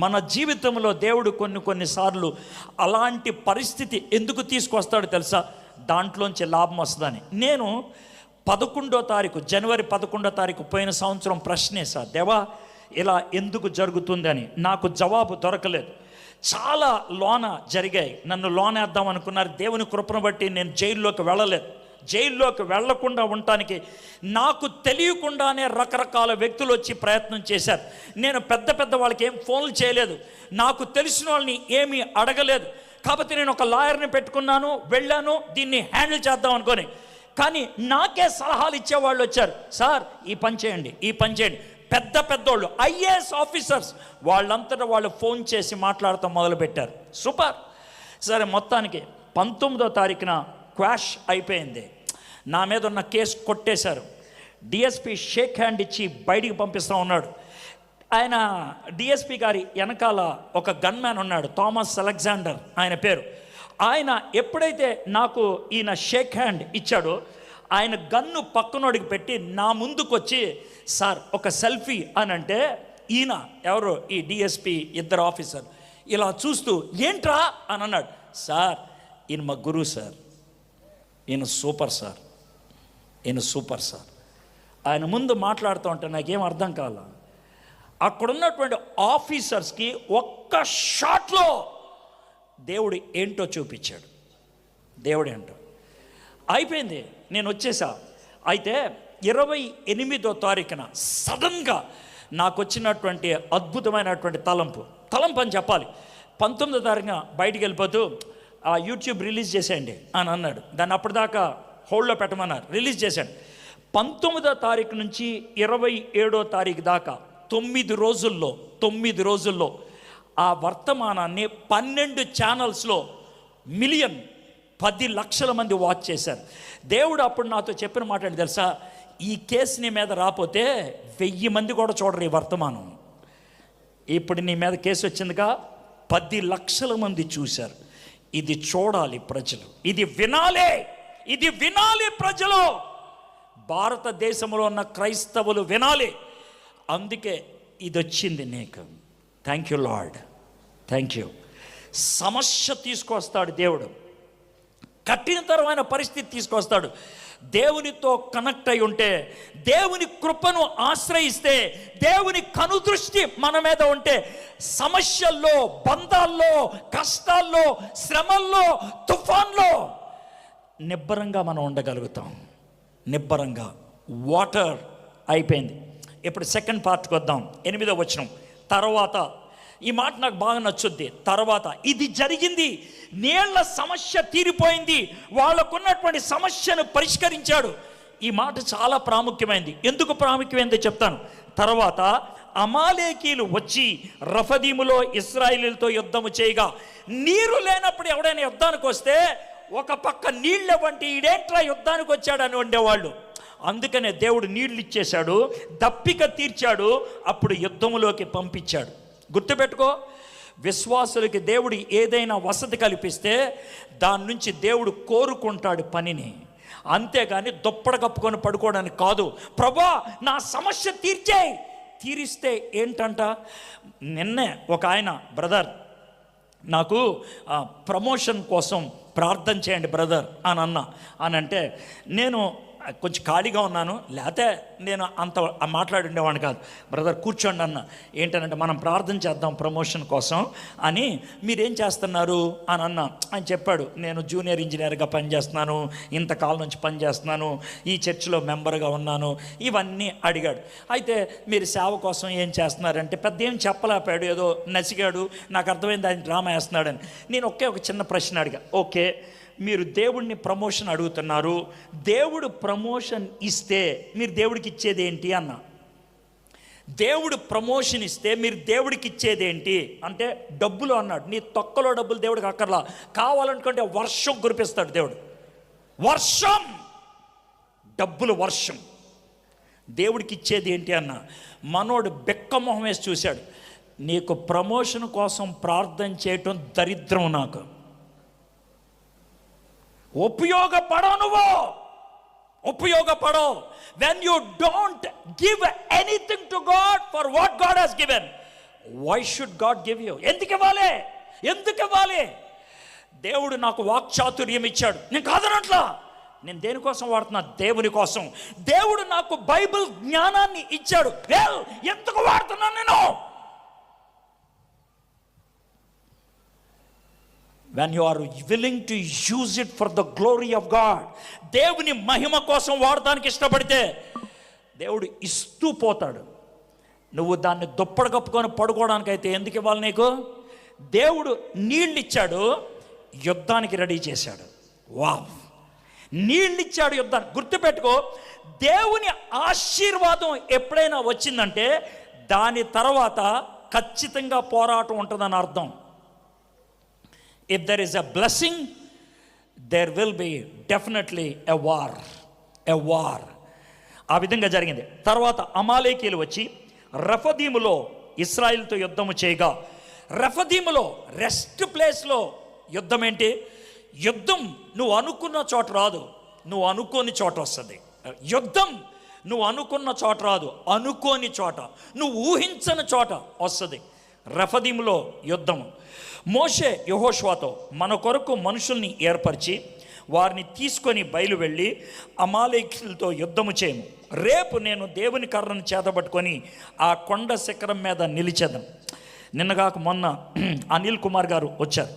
మన జీవితంలో దేవుడు కొన్ని కొన్నిసార్లు అలాంటి పరిస్థితి ఎందుకు తీసుకొస్తాడో తెలుసా? దాంట్లోంచి లాభం వస్తుందని. నేను పదకొండో తారీఖు జనవరి పదకొండో తారీఖు పోయిన సంవత్సరం ప్రశ్నేసా దేవా ఇలా ఎందుకు జరుగుతుందని? నాకు జవాబు దొరకలేదు. చాలా లోన జరిగాయి. నన్ను లోనేద్దాం అనుకున్నారు. దేవుని కృపను బట్టి నేను జైల్లోకి వెళ్ళలేదు. జైల్లోకి వెళ్ళకుండా ఉండటానికి నాకు తెలియకుండానే రకరకాల వ్యక్తులు వచ్చి ప్రయత్నం చేశారు. నేను పెద్ద పెద్ద వాళ్ళకి ఏం ఫోన్లు చేయలేదు. నాకు తెలిసిన వాళ్ళని ఏమీ అడగలేదు. కాబట్టి నేను ఒక లాయర్ని పెట్టుకున్నాను వెళ్ళాను దీన్ని హ్యాండిల్ చేద్దాం అనుకొని. కానీ నాకే సలహాలు ఇచ్చేవాళ్ళు వచ్చారు. సార్ ఈ పని చేయండి ఈ పని చేయండి. పెద్ద పెద్దోళ్ళు ఐఏఎస్ ఆఫీసర్స్ వాళ్ళంతటా వాళ్ళు ఫోన్ చేసి మాట్లాడటం మొదలుపెట్టారు. సూపర్! సరే మొత్తానికి పంతొమ్మిదో తారీఖున క్వాష్ అయిపోయింది. నా మీద ఉన్న కేసు కొట్టేశారు. డిఎస్పి షేక్ హ్యాండ్ ఇచ్చి బయటికి పంపిస్తూ ఉన్నాడు. ఆయన డిఎస్పి గారి వెనకాల ఒక గన్మ్యాన్ ఉన్నాడు థామస్ అలెగ్జాండర్ ఆయన పేరు. ఆయన ఎప్పుడైతే నాకు ఈయన షేక్ హ్యాండ్ ఇచ్చాడో ఆయన గన్ను పక్కనోడికి పెట్టి నా ముందుకు వచ్చి సార్ ఒక సెల్ఫీ అని అంటే ఈయన ఎవరు? ఈ డిఎస్పి ఇద్దరు ఆఫీసర్. ఇలా చూస్తూ ఏంట్రా? అని అన్నాడు. సార్ ఈయన మా గురువు సార్. ఈయన సూపర్ సార్. ఈయన సూపర్ సార్. ఆయన ముందు మాట్లాడుతూ ఉంటే నాకేం అర్థం కాల. అక్కడున్నటువంటి ఆఫీసర్స్కి ఒక్క షాట్లో దేవుడు ఏంటో చూపించాడు. దేవుడు ఏంటో అయిపోయింది. నేను వచ్చేసా. అయితే ఇరవై ఎనిమిదో తారీఖున సడన్గా నాకు వచ్చినటువంటి అద్భుతమైనటువంటి తలంపు. తలంపు అని చెప్పాలి. పంతొమ్మిదో తారీఖున బయటికి వెళ్ళిపోతూ ఆ యూట్యూబ్ రిలీజ్ చేసేయండి అని అన్నాడు. దాన్ని అప్పటిదాకా హోల్డ్లో పెట్టమన్నారు రిలీజ్ చేశాడు. పంతొమ్మిదో తారీఖు నుంచి ఇరవై ఏడో తారీఖు దాకా తొమ్మిది రోజుల్లో తొమ్మిది రోజుల్లో ఆ వర్తమానాన్ని పన్నెండు ఛానల్స్లో మిలియన్ పది లక్షల మంది వాచ్ చేశారు. దేవుడు అప్పుడు నాతో చెప్పిన మాట ఏంటి తెలుసా? ఈ కేసు నీ మీద రాపోతే వెయ్యి మంది కూడా చూడరు ఈ వర్తమానం. ఇప్పుడు నీ మీద కేసు వచ్చిందిగా పది లక్షల మంది చూశారు. ఇది చూడాలి ప్రజలు. ఇది వినాలే! ఇది వినాలి ప్రజలు. భారతదేశంలో ఉన్న క్రైస్తవులు వినాలి. అందుకే ఇది వచ్చింది నీకు. Thank you Lord thank you సమస్య తీసుకొస్తాడు దేవుడు. కఠినతరమైన పరిస్థితి తీసుకొస్తాడు. దేవునితో కనెక్ట్ అయి ఉంటే దేవుని కృపను ఆశ్రయిస్తే దేవుని కనుదృష్టి మన మీద ఉంటే సమస్యల్లో బంధాల్లో కష్టాల్లో శ్రమల్లో తుఫాన్లో నిబ్బరంగా మనం ఉండగలుగుతాం. నిబ్బరంగా. వాటర్ అయిపోయింది. ఇప్పుడు సెకండ్ పార్ట్కి వద్దాం. ఎనిమిదో వచనం. తర్వాత ఈ మాట నాకు బాగా నచ్చుద్ది. తర్వాత ఇది జరిగింది. నీళ్ళ సమస్య తీరిపోయింది. వాళ్ళకున్నటువంటి సమస్యను పరిష్కరించాడు. ఈ మాట చాలా ప్రాముఖ్యమైంది. ఎందుకు ప్రాముఖ్యమైందో చెప్తాను. తర్వాత అమాలేకీలు వచ్చి రఫదీములో ఇస్రాయిలీలతో యుద్ధము చేయగా నీరు లేనప్పుడు ఎవడైనా యుద్ధానికి వస్తే ఒక పక్క నీళ్ళ వంటి ఈడేంట్రా యుద్ధానికి వచ్చాడని ఉండేవాళ్ళు అందుకనే దేవుడు నీళ్ళు ఇచ్చేశాడు దప్పిక తీర్చాడు అప్పుడు యుద్ధంలోకి పంపించాడు. గుర్తుపెట్టుకో విశ్వాసులకి దేవుడు ఏదైనా వసతి కల్పిస్తే దాని నుంచి దేవుడు కోరుకుంటాడు పనిని. అంతేగాని దుప్పడ కప్పుకొని పడుకోవడానికి కాదు. ప్రభా నా సమస్య తీర్చేయి. తీరిస్తే ఏంటంట? నిన్నే ఒక ఆయన బ్రదర్ నాకు ప్రమోషన్ కోసం ప్రార్థన చేయండి బ్రదర్ అని అన్న. అని అంటే నేను కొంచెం ఖాళీగా ఉన్నాను. లేకపోతే నేను అంత మాట్లాడుండేవాడిని కాదు. బ్రదర్ కూర్చోండి అన్న. ఏంటనంటే మనం ప్రార్థన చేద్దాం ప్రమోషన్ కోసం అని మీరేం చేస్తున్నారు? అని అన్న. ఆయన చెప్పాడు నేను జూనియర్ ఇంజనీర్గా పనిచేస్తున్నాను. ఇంతకాలం నుంచి పనిచేస్తున్నాను. ఈ చర్చిలో మెంబర్గా ఉన్నాను. ఇవన్నీ అడిగాడు. అయితే మీరు సేవ కోసం ఏం చేస్తున్నారంటే పెద్ద ఏం చెప్పలేపాడు ఏదో నసిగాడు. నాకు అర్థమైంది ఆయన డ్రామా వేస్తున్నాడని. నేను ఒకే ఒక చిన్న ప్రశ్న అడిగా. ఓకే. మీరు దేవుడిని ప్రమోషన్ అడుగుతున్నారు. దేవుడు ప్రమోషన్ ఇస్తే మీరు దేవుడికి ఇచ్చేది ఏంటి అన్న? దేవుడు ప్రమోషన్ ఇస్తే మీరు దేవుడికి ఇచ్చేది ఏంటి? అంటే డబ్బులు అన్నాడు. నీ తొక్కలో డబ్బులు దేవుడికి అక్కర్లా. కావాలనుకుంటే వర్షం కురిపిస్తాడు దేవుడు. వర్షం! డబ్బులు వర్షం. దేవుడికి ఇచ్చేది ఏంటి అన్న? మనోడు బెక్క మొహం వేసి చూశాడు. నీకు ప్రమోషన్ కోసం ప్రార్థన చేయటం దరిద్రం నాకు. ఉపయోగపడవు నువ్వు. ఉపయోగపడవు. When you don't give anything to God for what God has given why should God give you ఎందుకు ఇవ్వాలి? ఎందుకు ఇవ్వాలి? దేవుడు నాకు వాక్చాతుర్యం ఇచ్చాడు. నేను కాదనట్లా. నేను దేనికోసం వాడుతున్నా? దేవుని కోసం. దేవుడు నాకు బైబిల్ జ్ఞానాన్ని ఇచ్చాడు. వెల్ ఎందుకు వాడుతున్నాను నేను? When you are willing to use it for the glory of God దేవుని మహిమ కోసం వాడటానికి ఇష్టపడితే దేవుడు ఇస్తూ పోతాడు. నువ్వు దాన్ని దుప్పడు కప్పుకొని పడుకోవడానికి అయితే ఎందుకు ఇవ్వాలి నీకు? దేవుడు నీళ్ళిచ్చాడు యుద్ధానికి రెడీ చేశాడు. వావ్! నీళ్ళిచ్చాడు యుద్ధానికి. గుర్తుపెట్టుకో దేవుని ఆశీర్వాదం ఎప్పుడైనా వచ్చిందంటే దాని తర్వాత ఖచ్చితంగా పోరాటం ఉంటుందని అర్థం. If there is a blessing there will be definitely a war a war ఆ విధంగా జరిగింది. తర్వాత అమాలేకీలు వచ్చి రఫదీములో ఇస్రాయిల్తో యుద్ధము చేయగా రఫదీములో రెస్ట్ ప్లేస్లో యుద్ధం ఏంటి యుద్ధం నువ్వు అనుకున్న చోట రాదు నువ్వు అనుకోని చోట వస్తుంది. యుద్ధం నువ్వు అనుకున్న చోట రాదు అనుకోని చోట. నువ్వు ఊహించని చోట వస్తుంది. రఫదీములో యుద్ధము. మోషే యహోష్వాతో మన కొరకు మనుషుల్ని ఏర్పరిచి వారిని తీసుకొని బయలు వెళ్ళి అమాలేకులతో యుద్ధము చేయము. రేపు నేను దేవుని కర్రను చేతబట్టుకొని ఆ కొండ శిఖరం మీద నిలిచేదను. నిన్నగాక మొన్న అనిల్ కుమార్ గారు వచ్చారు.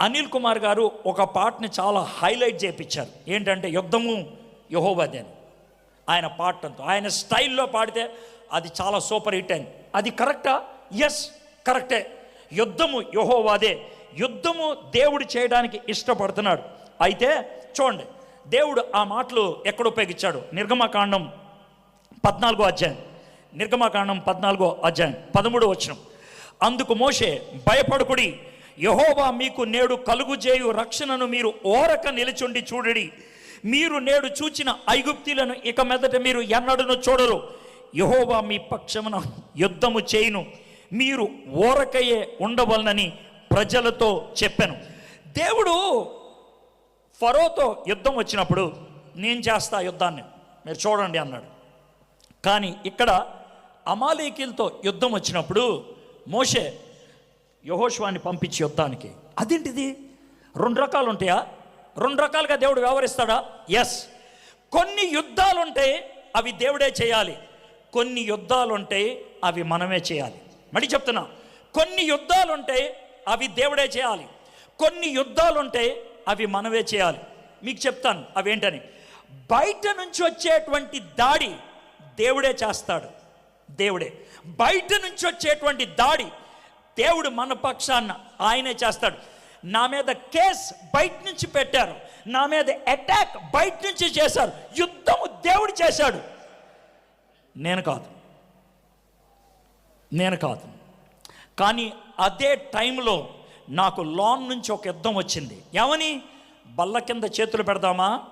అనిల్ కుమార్ గారు ఒక పాటని చాలా హైలైట్ చేయించారు ఏంటంటే యుద్ధము యహోబది అని. ఆయన పాటంతో ఆయన స్టైల్లో పాడితే అది చాలా సూపర్ హిట్ అయింది. అది కరెక్టా? ఎస్ కరెక్టే. యుద్ధము యహోవాదే. యుద్ధము దేవుడు చేయడానికి ఇష్టపడుతున్నాడు. అయితే చూడండి దేవుడు ఆ మాటలు ఎక్కడ ఉపయోగించాడు? నిర్గమకాండం పద్నాలుగో అధ్యాయం. నిర్గమకాండం పద్నాలుగో అధ్యాయం పదమూడు వచ్చిన అందుకు మోషే భయపడుకుడి యహోవా మీకు నేడు కలుగుజేయు రక్షణను మీరు ఓరక నిలిచుండి చూడడి. మీరు నేడు చూచిన ఐగుప్తిలను ఇక మెదట మీరు ఎన్నడను చూడరు. యహోవా మీ పక్షమున యుద్ధము చేయును. మీరు ఓరకయే ఉండవలనని ప్రజలతో చెప్పాను. దేవుడు ఫరోతో యుద్ధం వచ్చినప్పుడు నేను చేస్తా యుద్ధాన్ని. మీరు చూడండి అన్నాడు. కానీ ఇక్కడ అమాలేకీలతో యుద్ధం వచ్చినప్పుడు మోషే యహోష్వాన్ని పంపించి యుద్ధానికి. అదేంటిది? రెండు రకాలు ఉంటాయా? రెండు రకాలుగా దేవుడు వ్యవహరిస్తాడా? ఎస్ కొన్ని యుద్ధాలుంటాయి అవి దేవుడే చేయాలి. కొన్ని యుద్ధాలుంటాయి అవి మనమే చేయాలి. మళ్ళీ చెప్తున్నా. కొన్ని యుద్ధాలు ఉంటాయి అవి దేవుడే చేయాలి. కొన్ని యుద్ధాలు ఉంటాయి అవి మనమే చేయాలి. మీకు చెప్తాను అవేంటని. బయట నుంచి వచ్చేటువంటి దాడి దేవుడే చేస్తాడు. దేవుడే. బయట నుంచి వచ్చేటువంటి దాడి దేవుడు మన పక్షాన ఆయనే చేస్తాడు. నా మీద కేస్ బయట నుంచి పెట్టారు. నా మీద అటాక్ బయట నుంచి చేశారు. యుద్ధము దేవుడు చేశాడు. నేను కాదు. నేను కాదు కానీ అదే టైంలో నాకు లాన్ నుంచి ఒక యుద్ధం వచ్చింది. ఏమని? బల్ల కింద చేతులు పెడదామా?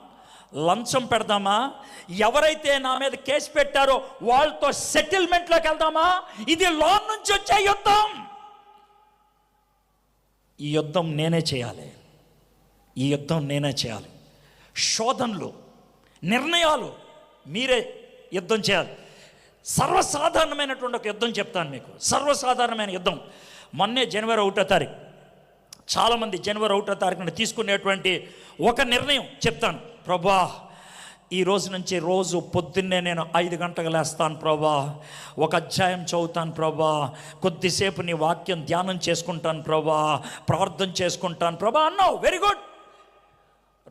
లంచం పెడదామా? ఎవరైతే నా మీద కేసు పెట్టారో వాళ్ళతో సెటిల్మెంట్లోకి వెళ్దామా? ఇది లోన్ నుంచి వచ్చే యుద్ధం. ఈ యుద్ధం నేనే చేయాలి. ఈ యుద్ధం నేనే చేయాలి. శోధనలు నిర్ణయాలు మీరే యుద్ధం చేయాలి. సర్వసాధారణమైనటువంటి ఒక యుద్ధం చెప్తాను మీకు. సర్వసాధారణమైన యుద్ధం. మొన్నే జనవరి ఒకటో తారీఖు. చాలామంది జనవరి ఒకటో తారీఖున తీసుకునేటువంటి ఒక నిర్ణయం చెప్తాను. ప్రభా ఈ రోజు నుంచి రోజు పొద్దున్నే నేను ఐదు గంటలకు లేస్తాను ప్రభా. ఒక అధ్యాయం చదువుతాను ప్రభా. కొద్దిసేపు నీ వాక్యం ధ్యానం చేసుకుంటాను ప్రభా. ప్రార్థన చేసుకుంటాను ప్రభా. అన్నావు. వెరీ గుడ్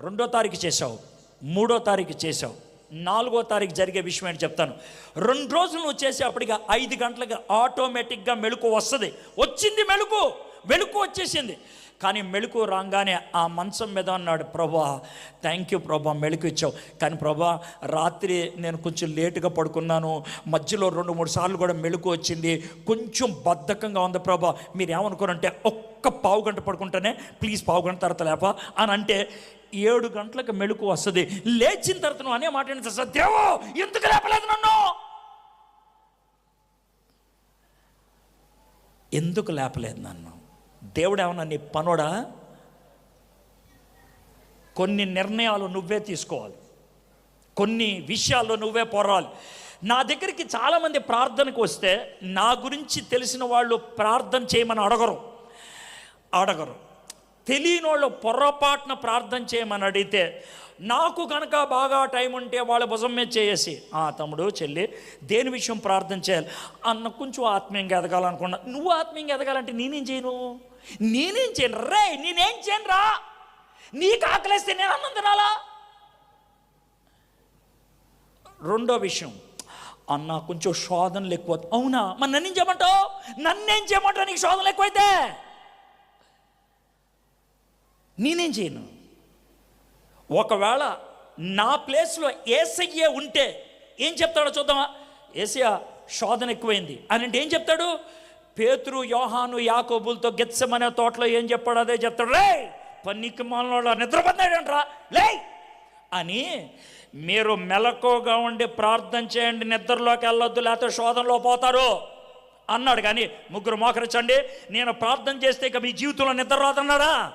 రెండో తారీఖు చేసావు మూడో తారీఖు చేసావు నాలుగో తారీఖు జరిగే విషయం ఏంటి చెప్తాను. రెండు రోజులు నువ్వు చేసేప్పటికి ఐదు గంటలకు ఆటోమేటిక్గా మెలకు వస్తుంది. వచ్చింది మెలకు. మెలకు వచ్చేసింది. కానీ మెలకు రాగానే ఆ మంచం మీద అన్నాడు ప్రభా థ్యాంక్ యూ ప్రభా మెలకు ఇచ్చావు. కానీ ప్రభా రాత్రి నేను కొంచెం లేటుగా పడుకున్నాను. మధ్యలో రెండు మూడు సార్లు కూడా మెలకు వచ్చింది. కొంచెం బద్ధకంగా ఉంది ప్రభా. మీరు ఏమనుకోరంటే ఒక్క పావు గంట పడుకుంటేనే ప్లీజ్ పావు గంట తర్వాత లేప అని అంటే ఏడు గంటలకు మెలకు వస్తుంది. లేచిన తర్వాత నువ్వు అనే మాట ఏంటి దేవో ఎందుకు లేపలేదు నన్ను? ఎందుకు లేపలేదు నన్ను? దేవుడు ఏమన్నా నీ పనుడా? కొన్ని నిర్ణయాలు నువ్వే తీసుకోవాలి. కొన్ని విషయాల్లో నువ్వే పోరాలి. నా దగ్గరికి చాలామంది ప్రార్థనకు వస్తే నా గురించి తెలిసిన వాళ్ళు ప్రార్థన చేయమని అడగరు. అడగరు. తెలియని పొరపాటున ప్రార్థన చేయమని అడిగితే నాకు కనుక బాగా టైం ఉంటే వాళ్ళ భుజం మీద చేసి ఆ తమ్ముడు చెల్లి దేని విషయం ప్రార్థన చేయాలి? అన్న కొంచెం ఆత్మీయంగా ఎదగాలనుకున్నా నువ్వు ఆత్మీయంగా ఎదగాలంటే నేనేం చేయను? నేనేం చేయను? రే నేనేం చేయను రా నీకు ఆకలేస్తే నేను అన్నం తినాలా? రెండో విషయం అన్న కొంచెం శోధనలు ఎక్కువ అవునా? మరి నన్నేం చేయమంటావు? నన్నేం చేయమంటావు? నీకు శోధనలు ఎక్కువైతే? నేనేం చేయను? ఒకవేళ నా ప్లేస్లో ఏసయ్యే ఉంటే ఏం చెప్తాడో చూద్దామా? ఏసయ్య శోధన ఎక్కువైంది. అని అంటే ఏం చెప్తాడు? పేతురు యోహాను యాకోబులతో గెచ్చమనే తోటలో ఏం చెప్పాడు అదే చెప్తాడు. రే పన్నీకి మాలలో నిద్రపడ్డాడంట్రా లే అని మీరు మెలకుగా ఉండి ప్రార్థన చేయండి నిద్రలోకి వెళ్ళొద్దు లేకపోతే శోధనలో పోతారు అన్నాడు. కానీ ముగ్గురు మోకరించండి నేను ప్రార్థన చేస్తే ఇక మీ జీవితంలో నిద్ర రాదన్నాడా?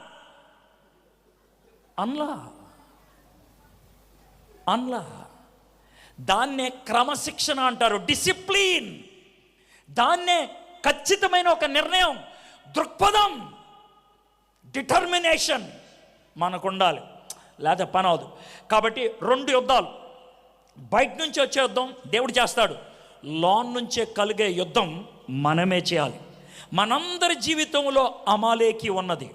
అన్లా. అన్లా. దాన్నే క్రమశిక్షణ అంటారు డిసిప్లిన్. దాన్నే ఖచ్చితమైన ఒక నిర్ణయం దృక్పథం డిటర్మినేషన్ మనకు ఉండాలి లేదా పని అవదు కాబట్టి రెండు యుద్ధాలు. బయట నుంచి వచ్చే యుద్ధం దేవుడు చేస్తాడు. లోన్ నుంచే కలిగే యుద్ధం మనమే చేయాలి. మనందరి జీవితంలో అమాలేకి ఉన్నది.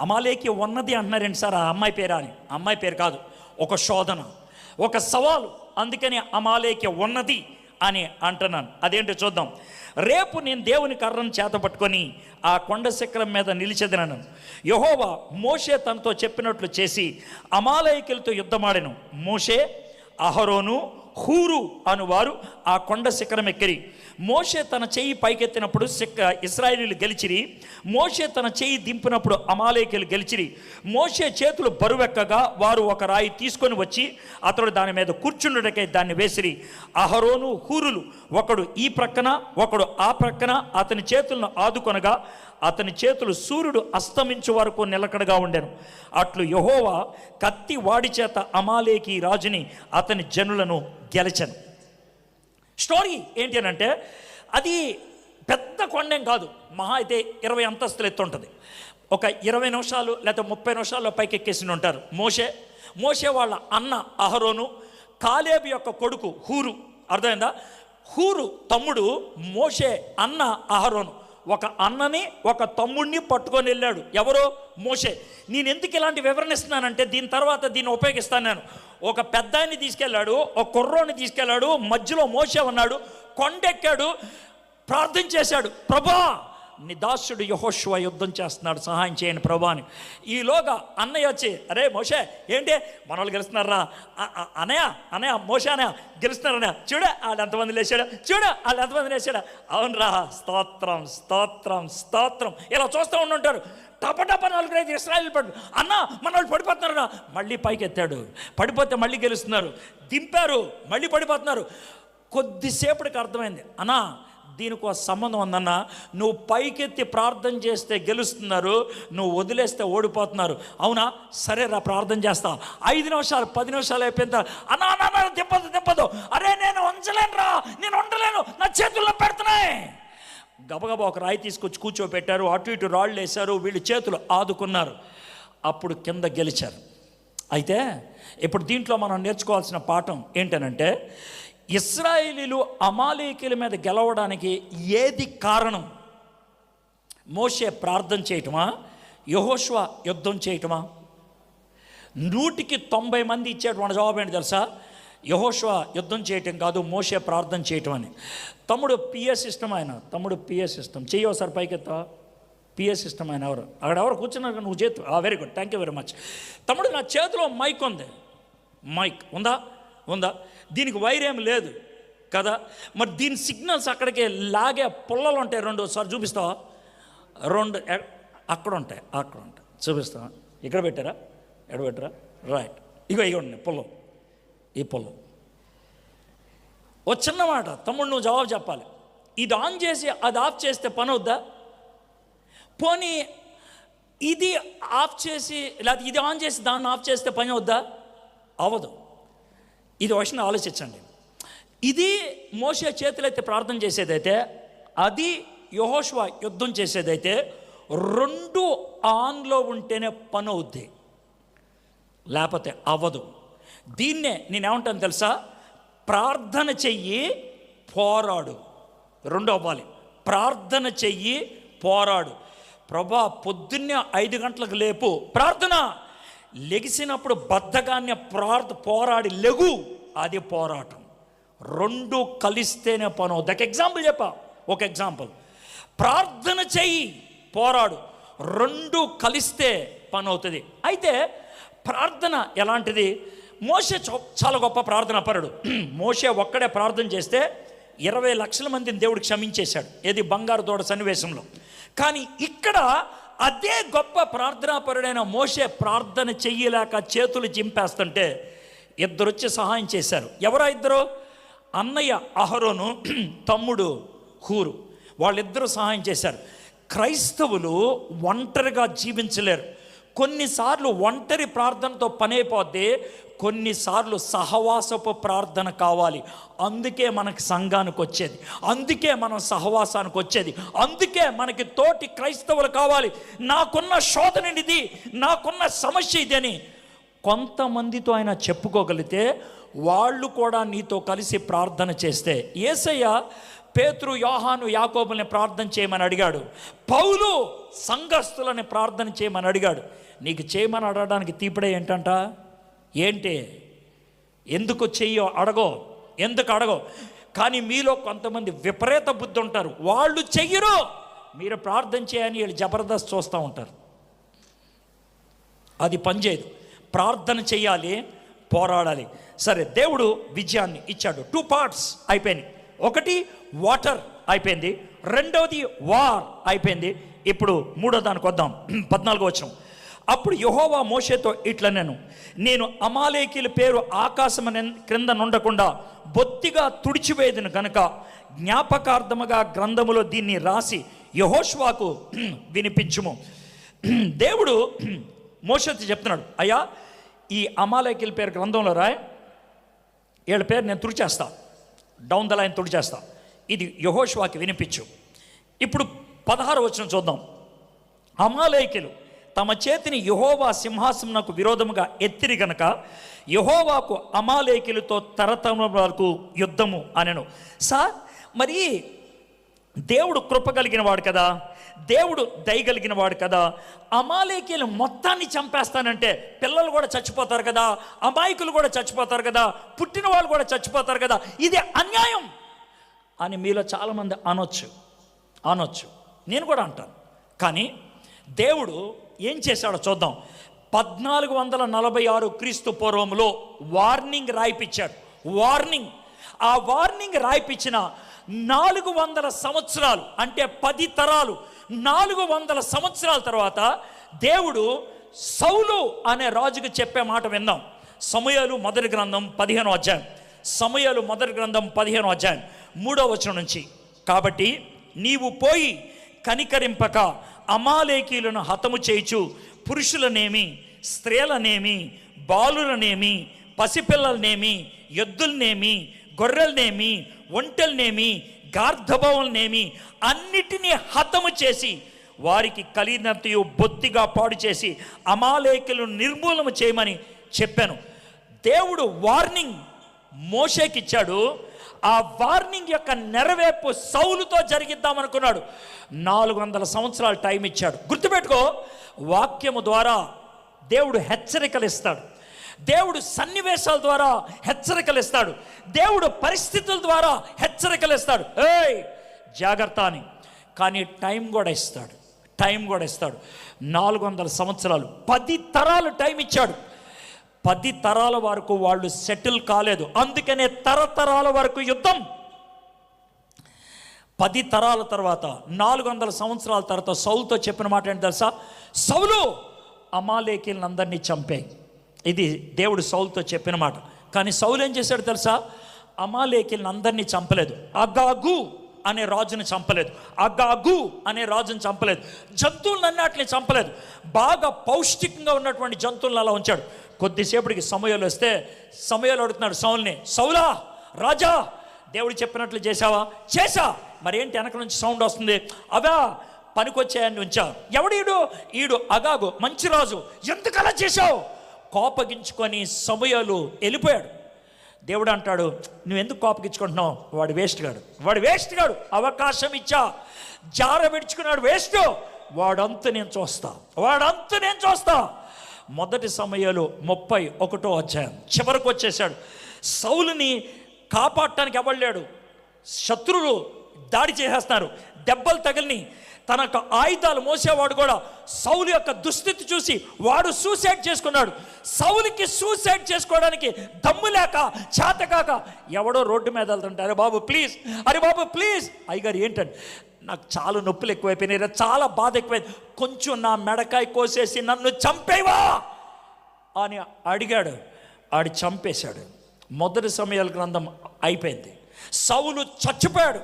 అమాలేకి ఉన్నది అంటున్నారండి సార్ ఆ అమ్మాయి పేరా అని. అమ్మాయి పేరు కాదు. ఒక శోధన ఒక సవాలు. అందుకని అమాలేకి ఉన్నది అని అంటున్నాను. అదేంటో చూద్దాం. రేపు నేను దేవుని కర్రను చేత పట్టుకొని ఆ కొండ శిఖరం మీద నిలిచెదనను. యహోవా మోషే తనతో చెప్పినట్లు చేసి అమాలయకులతో యుద్ధమాడెను. మోషే అహరోను హూరు అనువారు ఆ కొండ శిఖరం ఎక్కిరి. మోషే తన చెయ్యి పైకెత్తినప్పుడు సిక్క ఇస్రాయేలీలు గెలిచిరి. మోషే తన చెయ్యి దింపినప్పుడు అమాలేకులు గెలిచిరి. మోషే చేతులు బరువెక్కగా వారు ఒక రాయి తీసుకొని వచ్చి అతడు దాని మీద కూర్చుండటకై దాన్ని వేసిరి. అహరోను హూరులు ఒకడు ఈ ప్రక్కన ఒకడు ఆ ప్రక్కన అతని చేతులను ఆదుకొనగా అతని చేతులు సూర్యుడు అస్తమించు వరకు నిలకడగా ఉండెను. అట్లు యహోవా కత్తి వాడి చేత అమాలేకి రాజుని అతని జనులను గెలిచను. స్టోరీ ఏంటి అని అంటే అది పెద్ద కొండేం కాదు. మహా అయితే ఇరవై అంతస్తులు ఎత్తు ఉంటుంది. ఒక ఇరవై నిమిషాలు లేకపోతే ముప్పై నిమిషాల్లో పైకి ఎక్కేసి ఉంటారు మోషే. మోషే వాళ్ళ అన్న అహరోను కాలేబు యొక్క కొడుకు హూరు. అర్థమైందా? హూరు తమ్ముడు మోషే అన్న అహరోను. ఒక అన్నని ఒక తమ్ముడిని పట్టుకొని వెళ్ళాడు. ఎవరో? మోషే. నేను ఎందుకు ఇలాంటి వివరణ ఇస్తున్నానంటే దీని తర్వాత దీన్ని ఉపయోగిస్తాను నేను. ఒక పెద్దాన్ని తీసుకెళ్ళాడు ఒక కుర్రోని తీసుకెళ్ళాడు మధ్యలో మోసే ఉన్నాడు కొండెక్కాడు ప్రార్థన చేశాడు. ప్రభా నిదాసుడు దాసుడు యుద్ధం చేస్తున్నాడు సహాయం చేయండి ప్రభా అని. ఈలోగా అన్నయ్య వచ్చి అరే మోషే ఏంటి? మన వాళ్ళు గెలుస్తున్నారా అనయ అనయ మోషే అనయ గెలుస్తున్నారనయ చూడ వాళ్ళు ఎంతమంది లేచాడు చూడ వాళ్ళు ఎంతమంది లేచాడు అవునరా స్తోత్రం స్తోత్రం స్తోత్రం. ఇలా చూస్తూ ఉండుంటారు. టపటప టప నలుగురు ఐదు ఇస్రాయల్ పడు. అన్న మన వాళ్ళు పడిపోతున్నారా మళ్ళీ పైకి ఎత్తాడు పడిపోతే మళ్ళీ గెలుస్తున్నారు. దింపారు మళ్ళీ పడిపోతున్నారు. కొద్దిసేపటికి అర్థమైంది. అన్నా దీనికి ఒక సంబంధం ఉందన్న. నువ్వు పైకెత్తి ప్రార్థన చేస్తే గెలుస్తున్నారు నువ్వు వదిలేస్తే ఓడిపోతున్నారు. అవునా? సరే రా ప్రార్థన చేస్తా. ఐదు నిమిషాలు పది నిమిషాలు అయిపోయిన తర్వాత, అన్నా అన్నా, తిప్పదు తిప్పదు. అరే నేను ఉంచలేను రా. నేను ఉండలేను. నా చేతుల్లో పెడుతున్నాయి. గబగబా ఒక రాయి తీసుకొచ్చి కూర్చోబెట్టారు. అటు ఇటు రాళ్ళు వేశారు. వీళ్ళు చేతులు ఆదుకున్నారు. అప్పుడు కింద గెలిచారు. అయితే ఇప్పుడు దీంట్లో మనం నేర్చుకోవాల్సిన పాఠం ఏంటనంటే ఇస్రాయిలీలు అమాలీకుల మీద గెలవడానికి ఏది కారణం? మోషే ప్రార్థన చేయటమా? యహోష్వ యుద్ధం చేయటమా? నూటికి తొంభై మంది ఇచ్చాడు మన జవాబు ఏంటి తెలుసా? యహోష్వ యుద్ధం చేయటం కాదు మోషే ప్రార్థన చేయటం అని. తమ్ముడు పిఎస్ సిస్టమ్ ఆయన తమ్ముడు పిఎస్ సిస్టమ్. చెయ్యి ఒకసారి పైకెత్తా. పిఎస్ సిస్టమ్ ఆయన ఎవరు? అక్కడ ఎవరు కూర్చున్నారు? నువ్వు చేతు very good thank you very much తమ్ముడు నా చేతిలో మైక్ ఉంది. మైక్ ఉందా? ఉందా? దీనికి వైర్ ఏం లేదు కదా? మరి దీని సిగ్నల్స్ అక్కడికి లాగే పుల్లలు ఉంటాయి రెండు. సార్ చూపిస్తావా? రెండు ఎ- అక్కడ ఉంటాయి అక్కడ ఉంటాయి. చూపిస్తావా? ఇక్కడ పెట్టారా? ఎక్కడ పెట్టారా? రైట్. ఇగో ఇగో ఉన్నాయి పొలం ఈ పొలం ఓ చిన్న మాట తమ్ముడు నువ్వు జవాబు చెప్పాలి. ఇది ఆన్ చేసి అది ఆఫ్ చేస్తే పని అవుద్దా? పోనీ ఇది ఆఫ్ చేసి లేకపోతే ఇది ఆన్ చేసి దాన్ని ఆఫ్ చేస్తే పని అవుద్దా? అవ్వదు ఇది వచ్చిన ఆలోచించండి. ఇది మోసే చేతులైతే ప్రార్థన చేసేదైతే అది యహోష్వ యుద్ధం చేసేదైతే రెండు ఆన్లో ఉంటేనే పని అవుద్ది. లేకపోతే అవ్వదు. దీన్నే నేనేమంటాను తెలుసా? ప్రార్థన చెయ్యి పోరాడు. రెండు అవ్వాలి. ప్రార్థన చెయ్యి పోరాడు. ప్రభా పొద్దున్నే ఐదు గంటలకు లేపు ప్రార్థన! లెగిసినప్పుడు బద్ధగాన్ని ప్రార్థ పోరాడి లెగు అది పోరాటం. రెండు కలిస్తేనే పని అవుతుంది ఒక ఎగ్జాంపుల్ చెప్పా. ఒక ఎగ్జాంపుల్. ప్రార్థన చెయ్యి పోరాడు. రెండు కలిస్తే పని అవుతుంది. అయితే ప్రార్థన ఎలాంటిది? మోసే చాలా గొప్ప ప్రార్థన పరుడు. మోసే ఒక్కడే ప్రార్థన చేస్తే ఇరవై లక్షల మందిని దేవుడు క్షమించేశాడు. ఏది? బంగారు దూడ సన్నివేశంలో. కానీ ఇక్కడ అదే గొప్ప ప్రార్థనాపరుడైన మోసే ప్రార్థన చెయ్యలేక చేతులు చింపేస్తుంటే ఇద్దరు వచ్చి సహాయం చేశారు. ఎవరా ఇద్దరు? అన్నయ్య అహరోను తమ్ముడు హూరు. వాళ్ళిద్దరూ సహాయం చేశారు. క్రైస్తవులు ఒంటరిగా జీవించలేరు. కొన్నిసార్లు ఒంటరి ప్రార్థనతో పనైపోద్ది కొన్నిసార్లు సహవాసపు ప్రార్థన కావాలి. అందుకే మనకి సంఘానికి వచ్చేది. అందుకే మనం సహవాసానికి వచ్చేది. అందుకే మనకి తోటి క్రైస్తవులు కావాలి. నాకున్న శోధన ఇది నాకున్న సమస్య ఇది అని కొంతమందితో ఆయన చెప్పుకోగలిగితే వాళ్ళు కూడా నీతో కలిసి ప్రార్థన చేస్తే. ఏసయ్య పేతురు యోహాను యాకోబుల్ని ప్రార్థన చేయమని అడిగాడు. పౌలు సంఘస్థులని ప్రార్థన చేయమని అడిగాడు. నీకు చేయమని అడగడానికి తీపిడే ఏంటంట? ఏంటి? ఎందుకు చెయ్యో అడగో ఎందుకు అడగో? కానీ మీలో కొంతమంది విపరీత బుద్ధి ఉంటారు. వాళ్ళు చెయ్యరు. మీరు ప్రార్థన చేయని వీళ్ళు జబర్దస్త్ చూస్తూ ఉంటారు. అది పనిచేయదు ప్రార్థన చేయాలి పోరాడాలి. సరే దేవుడు విజయాన్ని ఇచ్చాడు. టూ పార్ట్స్ అయిపోయినాయి. ఒకటి వాటర్ అయిపోయింది. రెండవది వార్ అయిపోయింది. ఇప్పుడు మూడో దానికి వద్దాం. పద్నాలుగో వచ్చిన అప్పుడు యహోవా మోషేతో ఇట్లా నేను నేను అమాలేకీల పేరు ఆకాశం క్రింద నుండకుండా బొత్తిగా తుడిచివేదిన కనుక జ్ఞాపకార్థముగా గ్రంథములో దీన్ని రాసి యహోష్వాకు వినిపించుము. దేవుడు మోషతో చెప్తున్నాడు అయ్యా ఈ అమాలేకిల పేరు గ్రంథంలో రాయ్ వీళ్ళ పేరు నేను తుడిచేస్తా డౌన్ ద లైన్ తుడిచేస్తా ఇది యహోష్వాకి వినిపించు. ఇప్పుడు పదహారు వచ్చిన చూద్దాం. అమాలేకిలు తమ చేతిని యహోవా సింహాసనకు విరోధముగా ఎత్తిరి గనక యహోవాకు అమాలేకులతో తరతమ వరకు యుద్ధము అనెను. సార్ మరి దేవుడు కృప కలిగిన వాడు కదా దేవుడు దయగలిగిన వాడు కదా అమాలేకీలు మొత్తాన్ని చంపేస్తానంటే పిల్లలు కూడా చచ్చిపోతారు కదా అమాయకులు కూడా చచ్చిపోతారు కదా పుట్టిన వాళ్ళు కూడా చచ్చిపోతారు కదా ఇది అన్యాయం అని మీలో చాలామంది అనొచ్చు అనొచ్చు. నేను కూడా అంటాను. కానీ దేవుడు ఏం చేశాడో చూద్దాం. పద్నాలుగు వందల నలభై ఆరు క్రీస్తు పూర్వంలో వార్నింగ్ రాయిపించాడు వార్నింగ్. ఆ వార్నింగ్ రాయిపించిన నాలుగు వందల సంవత్సరాలు అంటే పది తరాలు నాలుగు వందల సంవత్సరాల తర్వాత దేవుడు సౌలు అనే రాజుకు చెప్పే మాట విందాం సమయాలు మొదటి గ్రంథం పదిహేను అధ్యాయం. సమయాలు మొదటి గ్రంథం పదిహేను అధ్యాయం. మూడో వచనం నుంచి. కాబట్టి నీవు పోయి కనికరింపక అమాలేకీలను హతము చేయుచు పురుషులనేమి స్త్రీలనేమి బాలులనేమి పసిపిల్లలనేమి ఎద్దులనేమి గొర్రెలనేమి ఒంటెలనేమి గార్ధభవలనేమి అన్నిటినీ హతము చేసి వారికి కలిగినంతయు బొత్తిగా పాడు చేసి అమాలేకులను నిర్మూలన చేయమని చెప్పాను. దేవుడు వార్నింగ్ మోషేకిచ్చాడు. ఆ వార్నింగ్ యొక్క నెరవేర్పు సౌలుతో జరిగిద్దామనుకున్నాడు నాలుగు వందల సంవత్సరాలు టైం ఇచ్చాడు. గుర్తుపెట్టుకో వాక్యము ద్వారా దేవుడు హెచ్చరికలు ఇస్తాడు. దేవుడు సన్నివేశాల ద్వారా హెచ్చరికలు ఇస్తాడు. దేవుడు పరిస్థితుల ద్వారా హెచ్చరికలు ఇస్తాడు. ఏయ్ జాగ్రత్త అని. కానీ టైం కూడా ఇస్తాడు. టైం కూడా ఇస్తాడు. నాలుగు వందల సంవత్సరాలు పది తరాలు టైం ఇచ్చాడు. పది తరాల వరకు వాళ్ళు సెటిల్ కాలేదు. అందుకనే తరతరాల వరకు యుద్ధం. పది తరాల తర్వాత నాలుగు వందల సంవత్సరాల తర్వాత సౌలుతో చెప్పిన మాట ఏంటి తెలుసా? సౌలు అమాలేకీలను అందరినీ చంపే. ఇది దేవుడు సౌలుతో చెప్పిన మాట. కానీ సౌలు ఏం చేశాడు తెలుసా? అమాలేకీలను అందరినీ చంపలేదు. అగాగు అనే రాజుని చంపలేదు. అగాగు అనే రాజుని చంపలేదు. జంతువులన్నిటిని చంపలేదు. బాగా పౌష్టికంగా ఉన్నటువంటి జంతువులను అలా ఉంచాడు. కొద్దిసేపటికి సమయాలు వస్తే సమయాలు అడుగుతున్నాడు సౌల్ని సౌలా రాజా దేవుడు చెప్పినట్లు చేసావా చేసా మరి ఏంటి వెనక నుంచి సౌండ్ వస్తుంది? అవా పనికొచ్చాయని ఉంచా. ఎవడీడు ఈడు అగాగు మంచి రాజు. ఎందుకు అలా చేశావు? కోపగించుకొని సమయాలు వెళ్ళిపోయాడు. దేవుడు అంటాడు నువ్వు ఎందుకు కోపగించుకుంటున్నావు? వాడు వేస్ట్ గాడు. వాడు వేస్ట్ గాడు అవకాశం ఇచ్చా. జార విడుచుకున్నాడు వేస్ట్. వాడంతా నేను చూస్తా. వాడంతా నేను చూస్తా. మొదటి సమయాలు ముప్పై ఒకటో అధ్యాయం. చివరకు వచ్చేసాడు. సౌలుని కాపాడటానికి ఎవడలేడు శత్రువులు దాడి చేసేస్తారు దెబ్బలు తగిలిని తన యొక్క ఆయుధాలు మోసేవాడు కూడా సౌలు యొక్క దుస్థితి చూసి వాడు సూసైడ్ చేసుకున్నాడు. సౌలుకి సూసైడ్ చేసుకోవడానికి దమ్ము లేక చేతకాక ఎవడో రోడ్డు మీద వెళ్తుంటే అరే బాబు ప్లీజ్ అరే బాబు ప్లీజ్ అయ్యగారు ఏంటంటే నాకు చాలా నొప్పులు ఎక్కువైపోయినాయి రా, చాలా బాధ ఎక్కువైంది. కొంచెం నా మెడకాయ కోసేసి నన్ను చంపేవా అని అడిగాడు. ఆడి చంపేశాడు. మొదటి సమయాల గ్రంథం అయిపోయింది. సౌలు చచ్చిపోయాడు.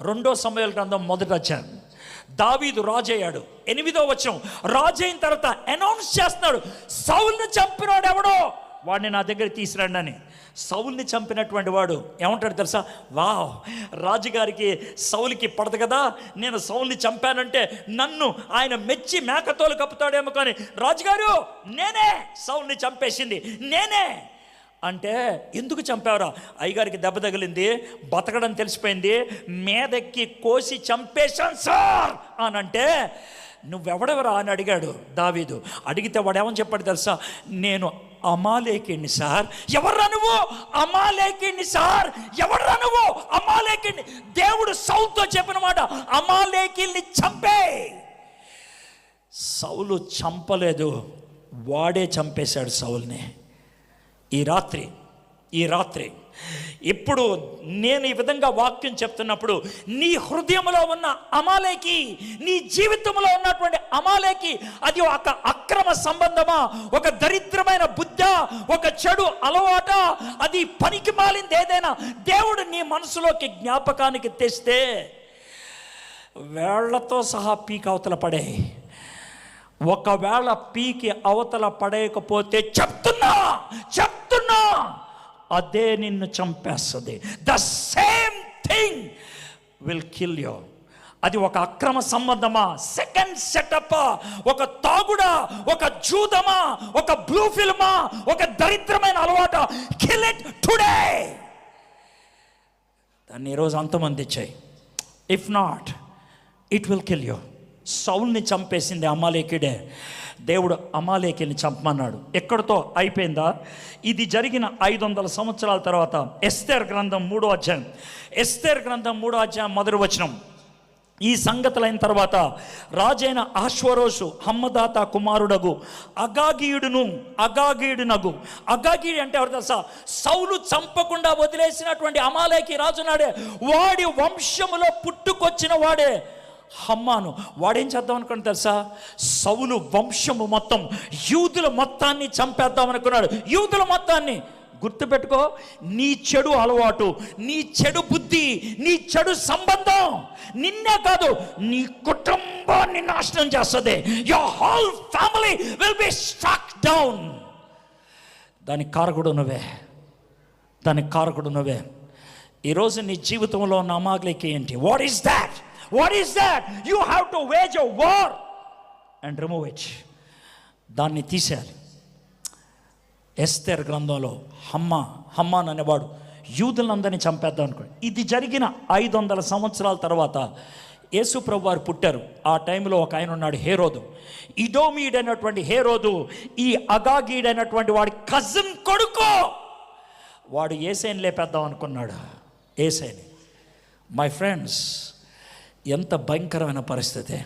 రెండో సమయాల గ్రంథం మొదట వచ్చాను దావీదు రాజయ్యాడు. ఎనిమిదో వచ్చం రాజైన తర్వాత అనౌన్స్ చేస్తున్నాడు. సౌల్ని చంపినాడు ఎవడో? వాడిని నా దగ్గర తీసురండి అని. సౌల్ని చంపినటువంటి వాడు ఏమంటాడు తెలుసా? వావ్ రాజుగారికి సౌలికి పడదు కదా నేను సౌల్ని చంపానంటే నన్ను ఆయన మెచ్చి మేకతోలు కప్పుతాడేమో కానీ రాజుగారు నేనే సౌల్ని చంపేసింది నేనే అంటే ఎందుకు చంపావరా? అయ్యగారికి దెబ్బ తగిలింది బతకడం తెలిసిపోయింది మీదెక్కి కోసి చంపేశాను సార్ అని అంటే నువ్వెవడెవరా అని అడిగాడు దావీదు. అడిగితే వాడేమని చెప్పాడు తెలుసా? నేను అమాలేకిండి సార్. ఎవర్రా నువ్వు? అమాలేకిండి సార్. ఎవర్రా నువ్వు? అమాలేకిండి దేవుడు సౌతో చెప్పిన మాట అమాలేకిల్ని చంపే. సౌలు చంపలేదు. వాడే చంపేశాడు సౌల్ని. ఈ రాత్రి ఈ రాత్రి ఇప్పుడు నేను ఈ విధంగా వాక్యం చెప్తున్నప్పుడు నీ హృదయంలో ఉన్న అమాలేకి నీ జీవితంలో ఉన్నటువంటి అమాలేకి అది ఒక అక్రమ సంబంధమా? ఒక దరిద్రమైన బుద్ధ? ఒక చెడు అలవాట? అది పనికి మాలింది ఏదైనా? దేవుడు నీ మనసులోకి జ్ఞాపకానికి తెస్తే వేళ్ళతో సహా పీక్ అవతల పడే. ఒకవేళ పీకి అవతల పడేయకపోతే చెప్తున్నా! చెప్తున్నా! అదే నిన్ను చంపేస్తుంది. The same thing will kill you అది ఒక అక్రమ సంబంధమా? సెకండ్ సెటప్ ఒక తాగుడా? ఒక జూదమా? ఒక బ్లూ ఫిల్మా ఒక దరిద్రమైన అలవాట? కిల్ ఇట్ టుడే దాన్ని ఈరోజు అంతమందించాయి if not it will kill you సౌల్ని చంపేసింది అమాలేకుడే. దేవుడు అమాలేకిని చంపమన్నాడు. ఎక్కడితో? అయిపోయిందా? ఇది జరిగిన ఐదు వందల సంవత్సరాల తర్వాత ఎస్తేర్ గ్రంథం మూడో అధ్యాయం. ఎస్తేర్ గ్రంథం మూడో అధ్యాయం మొదటి వచనం. ఈ సంగతులైన తర్వాత రాజైన ఆశ్వరోషు హమ్మదాత కుమారుడగు అగాగీయుడును అగాగీయుడునగు. అగాగీయుడు అంటే ఎవరు తెలుసా? సౌలు చంపకుండా వదిలేసినటువంటి అమాలేకి రాజునాడే వాడి వంశములో పుట్టుకొచ్చిన వాడే. హమ్మాను. వాడేం చేద్దాం అనుకున్నాడు తెలుసా? సౌలు వంశము మొత్తం యూదుల మొత్తాన్ని చంపేద్దాం అనుకున్నాడు. యూదుల మొత్తాన్ని గుర్తుపెట్టుకో నీ చెడు అలవాటు నీ చెడు బుద్ధి నీ చెడు సంబంధం నిన్నే కాదు నీ కుటుంబాన్ని నాశనం చేస్తుంది. Your whole family will be struck down దాని కారకుడు నువ్వే. దాని కారకుడు నువ్వే. ఈరోజు నీ జీవితంలో ఉన్న అమాగ్లికి ఏంటి? What is that what is that you have to wage a war and remove it దాన్ని తీసేయాలి. ఎస్తేర్ గ్రంథంలో హమ్మ హమ్మాన్ అనేవాడు యూదులందరినీ చంపేద్దాం అనుకోండి ఇది జరిగిన ఐదు వందల సంవత్సరాల తర్వాత యేసు ప్రభు వారు పుట్టారు. ఆ టైంలో ఒక ఆయన ఉన్నాడు హేరోదు. ఇడోమీడైనటువంటి హేరోదు ఈ అగాగీడైనటువంటి వాడి కజిన్ కొడుకు వాడు ఏసైని లేపేద్దాం అనుకున్నాడు. ఏసైని. మై ఫ్రెండ్స్ ఎంత భయంకరమైన పరిస్థితి.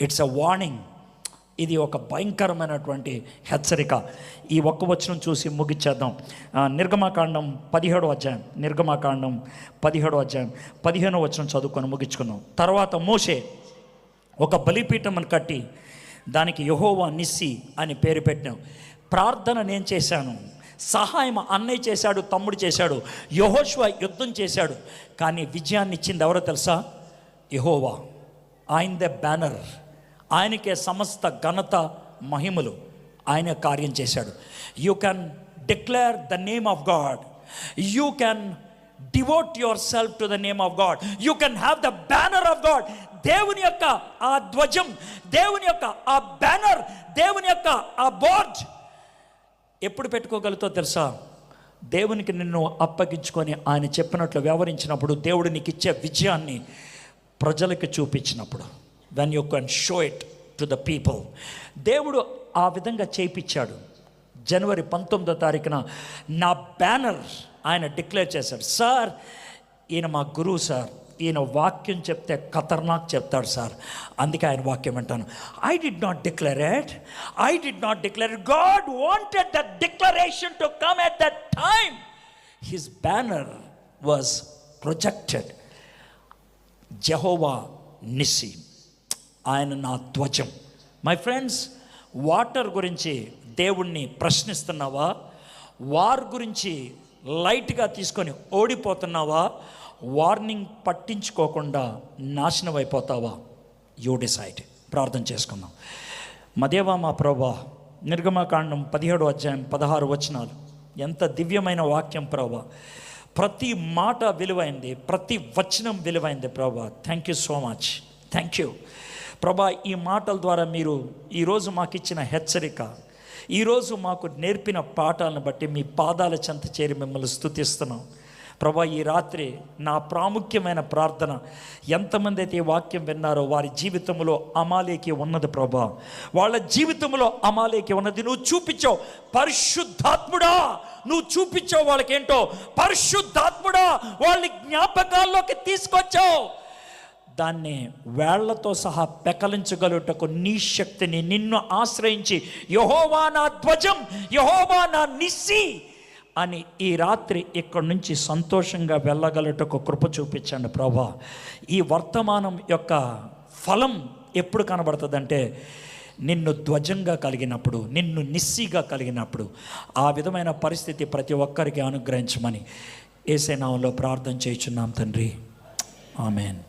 ఇట్స్ అ వార్నింగ్ ఇది ఒక భయంకరమైనటువంటి హెచ్చరిక. ఈ ఒక్క వచనం చూసి ముగిచ్చేద్దాం నిర్గమాకాండం పదిహేడో అధ్యాయం. నిర్గమాకాండం పదిహేడో అధ్యాయం. పదిహేనో వచనం చదువుకొని ముగించుకుందాం. తర్వాత మోషే ఒక బలిపీఠమును కట్టి దానికి యహోవా నిస్సి అని పేరు పెట్టాం ప్రార్థన నేను చేశాను. సహాయం అన్నయ్య చేశాడు తమ్ముడు చేశాడు. యహోష్వ యుద్ధం చేశాడు. కానీ విజయాన్ని ఇచ్చింది ఎవరో తెలుసా? యహోవా ఆయన ద బ్యానర్ ఆయనకే సమస్త ఘనత మహిమలు ఆయన కార్యం చేశాడు. You can declare the name of God you can devote your self to the name of God you can have the banner of God దేవుని యొక్క ఆ ధ్వజం దేవుని యొక్క ఆ బ్యానర్ దేవుని యొక్క ఆ బోర్డ్ ఎప్పుడు పెట్టుకోగలుగుతో తెలుసా? దేవునికి నిన్ను అప్పగించుకొని ఆయన చెప్పినట్లు వ్యవహరించినప్పుడు దేవుడు నీకు ఇచ్చే విజయాన్ని ప్రజలకు చూపించినప్పుడు when you can show it to the people దేవుడు ఆ విధంగా చేయించాడు జనవరి పంతొమ్మిదో తారీఖున నా బ్యానర్ ఆయన డిక్లేర్ చేశాడు. సార్ ఈయన మా గురువు సార్. ఈయన వాక్యం చెప్తే ఖతర్నాక్ చెప్తాడు సార్. అందుకే ఆయన వాక్యం అంటాను I did not declare it I did not declare God wanted that declaration to come at that time his banner was projected Jehovah Nissi. ఆయన నా ధ్వజం. మై ఫ్రెండ్స్ వాటర్ గురించి దేవుణ్ణి ప్రశ్నిస్తున్నావా? వార్ గురించి లైట్గా తీసుకొని ఓడిపోతున్నావా? వార్నింగ్ పట్టించుకోకుండా నాశనం అయిపోతావా? యూ డిసైడ్ ప్రార్థన చేసుకుందాం. మదేవా మా ప్రభా నిర్గమకాండం పదిహేడు అధ్యాయం పదహారు వచనాలు. ఎంత దివ్యమైన వాక్యం ప్రభా. ప్రతి మాట విలువైంది ప్రతి వచనం విలువైంది ప్రభా. Thank you so much thank you ప్రభా ఈ మాటల ద్వారా మీరు ఈరోజు మాకు ఇచ్చిన హెచ్చరిక ఈరోజు మాకు నేర్పిన పాఠాలను బట్టి మీ పాదాల చెంత చేరి మిమ్మల్ని స్థుతిస్తున్నాం ప్రభా ఈ రాత్రి నా ప్రాముఖ్యమైన ప్రార్థన ఎంతమంది అయితే వాక్యం విన్నారో వారి జీవితంలో అమాలేకి ఉన్నది ప్రభా. వాళ్ళ జీవితంలో అమాలేకి ఉన్నది. నువ్వు చూపించావు పరిశుద్ధాత్ముడా. నువ్వు చూపించావు వాళ్ళకేంటో పరిశుద్ధాత్ముడా. వాళ్ళని జ్ఞాపకాల్లోకి తీసుకొచ్చావు. దాన్ని వేళ్ళతో సహా పెకలించగలుటకు నీ శక్తిని నిన్ను ఆశ్రయించి యహోవా నా ధ్వజం యహోవా నా నిస్సి అని ఈ రాత్రి ఇక్కడి నుంచి సంతోషంగా వెళ్ళగలటకు కృప చూపించండి ప్రభా. ఈ వర్తమానం యొక్క ఫలం ఎప్పుడు కనబడుతుందంటే నిన్ను ధ్వజంగా కలిగినప్పుడు నిన్ను నిస్సిగా కలిగినప్పుడు ఆ విధమైన పరిస్థితి ప్రతి ఒక్కరికి అనుగ్రహించమని ఏసే నామంలో ప్రార్థన చేయుచున్నాం తండ్రి. ఆమెన్.